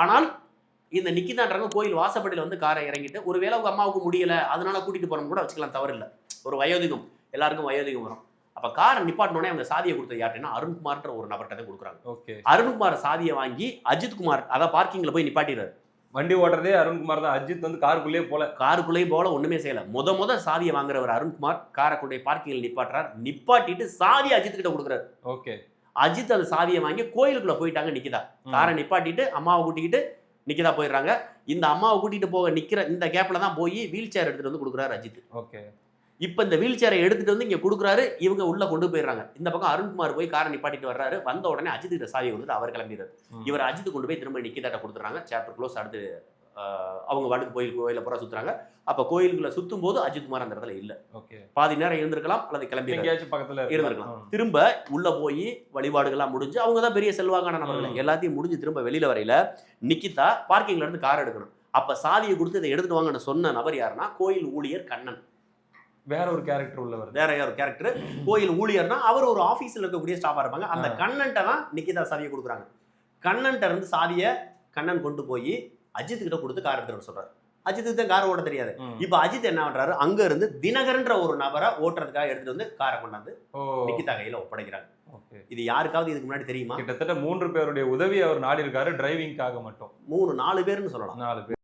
ஆனால் இந்த நிக்கிதான்றவங்க கோயில் வாசப்படியில வந்து காரை இறங்கிட்டு ஒருவேளை உங்க அம்மாவுக்கு முடியல அதனால கூட்டிட்டு போறோம் கூட வச்சுக்கலாம் தவறு இல்லை ஒரு வயோதிகம். எல்லாருக்கும் வயோதிகம் வரும். அப்ப காரை நிப்பாட்டினோடனே அவங்க சாதியை கொடுத்தது யார்ட்டுன்னா அருண்குமார்ன்ற ஒரு நபர்கிட்ட தான் கொடுக்குறாங்க. ஓகே. அருண்குமார் சாதியை வாங்கி அஜித் குமார் அதான் பார்க்கிங்ல போய் நிப்பாட்டிடுறாரு. வண்டி ஓட்டுறதே அருண்குமார் தான். அஜித் வந்து காருக்குள்ளேயே போல. காருக்குள்ளேயும் போல ஒண்ணுமே செய்யல. முத முத சாதியை வாங்குறவர் அருண்குமார் காரை கொண்டு போய் பார்க்கிங்ல நிப்பாட்டுறார். நிப்பாட்டிட்டு சாதியை அஜித் கிட்ட கொடுக்குறாரு. ஓகே. அஜித் அந்த சாவியை வாங்கி கோயிலுக்குள்ள போயிட்டாங்க நிக்கிதா. காரை நிப்பாட்டிட்டு அம்மாவை கூட்டிக்கிட்டு நிக்கிதா போயிடுறாங்க. இந்த அம்மாவை கூட்டிட்டு போக நிக்கிற இந்த கேப்ல தான் போய் வீல் சேர் எடுத்துட்டு வந்து கொடுக்குறாரு அஜித். ஓகே. இப்போ இந்த வீல் சேரை எடுத்துட்டு வந்து இங்க கொடுக்குறாரு இவங்க உள்ள கொண்டு போயிடுறாங்க. இந்த பக்கம் அருண்குமார் போய் காரை நிப்பாட்டிட்டு வர்றாரு. வந்த உடனே அஜித் கிட்ட சாவியை கொடுத்து அவர் கிளம்பிடுறாரு. இவர் அஜித் கொண்டு போய் திரும்ப நிக்கிதாட்ட கொடுத்துறாங்க சாப்டர் க்ளோஸ் அடுத்து அவங்க வாட்டுக்கு கோயில் கோயில பூரா சுத்துறாங்க. அப்ப கோயிலுக்குள்ள சுத்தும் போது அஜித் குமார் அந்த இடத்துல இல்ல. ஓகே. பாதி நேரம் இருந்திருக்கலாம் அல்லது கிளம்பி எங்கேயாச்சும் பக்கத்துல இருந்திருக்கலாம். திரும்ப உள்ள போய் வழிபாடுகள்லாம் முடிஞ்சு அவங்க தான் பெரிய செல்வாக்கான நபர்கள். எல்லாத்தையும் முடிஞ்சு திரும்ப வெளியில வரையில நிக்கிதா பார்க்கிங்ல இருந்து கார் எடுக்கணும். அப்ப சாவியை கொடுத்து இதை எடுத்துட்டு வாங்கன்னு சொன்ன நபர் யாருன்னா கோயில் ஊழியர் கண்ணன். வேற ஒரு கேரக்டர் உள்ள வருது வேற ஒரு கேரக்டர் கோயில் ஊழியர்னா அவர் ஒரு ஆபீஸ்ல இருக்கக்கூடிய ஸ்டாஃபா இருப்பாங்க. அந்த. கண்ணன்ட்ட தான் நிக்கிதா சாவியை கொடுக்குறாங்க. கண்ணன்ட்ட இருந்து சாவியை கண்ணன் கொண்டு போய் அஜித் கிட்ட கொடுத்து கார் எடுத்துட்டு வர சொல்றாரு. அஜித்துக்கு தான் கார் ஓட்ட தெரியாது. இப்ப அஜித் என்ன பண்றாரு? அங்க இருந்து தினகரன்ற ஒரு நபரை ஓட்டுறதுக்காக எடுத்துட்டு வந்து காரை கொண்டாந்து நிக்கிதா கையில ஒப்படைக்கிறாங்க. இது யாருக்காவது இதுக்கு முன்னாடி தெரியுமா? கிட்டத்தட்ட மூன்று பேருடைய உதவி அவர் நாடி இருக்காரு டிரைவிங்காக மட்டும். மூணு நாலு பேர்னு சொல்லலாம். நாலு பேர்.